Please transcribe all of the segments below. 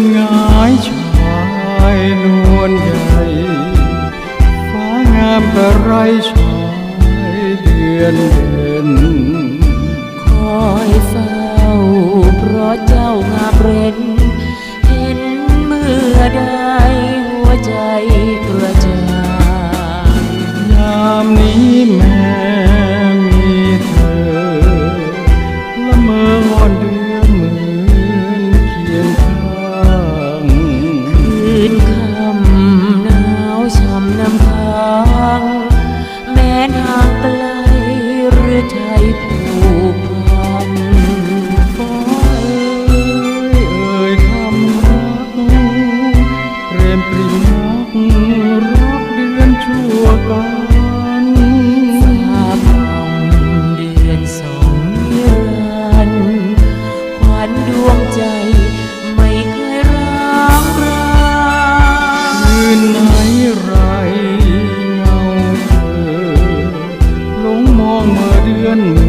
นงายชายนวลใหญ่ฟ้างามกระไรชายเดือนเด่น งใจ ไม่เคยร้างราคืนไหนไรเงาเธอหลงมองเมื่อเดือนเหมื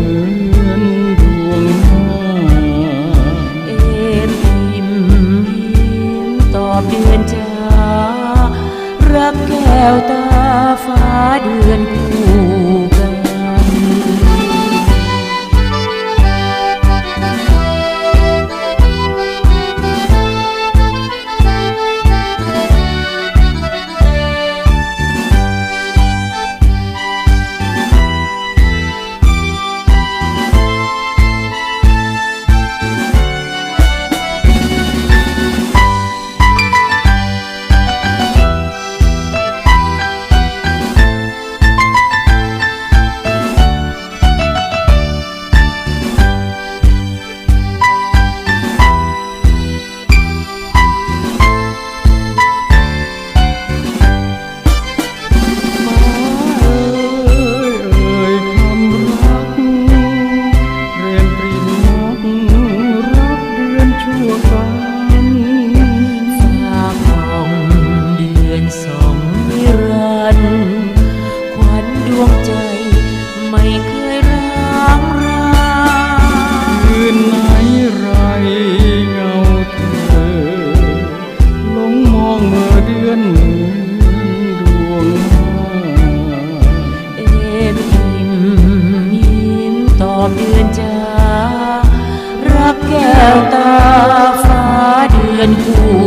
อนดวงหน้าเอ็มยิ้มตอบเดือนจ้ารักแก้วตาฟ้าเดือนือนดวงเอ็มยิ้มยิ้มตอบเดือนจ้ารักแก้วตาฟ้าเดือนคู่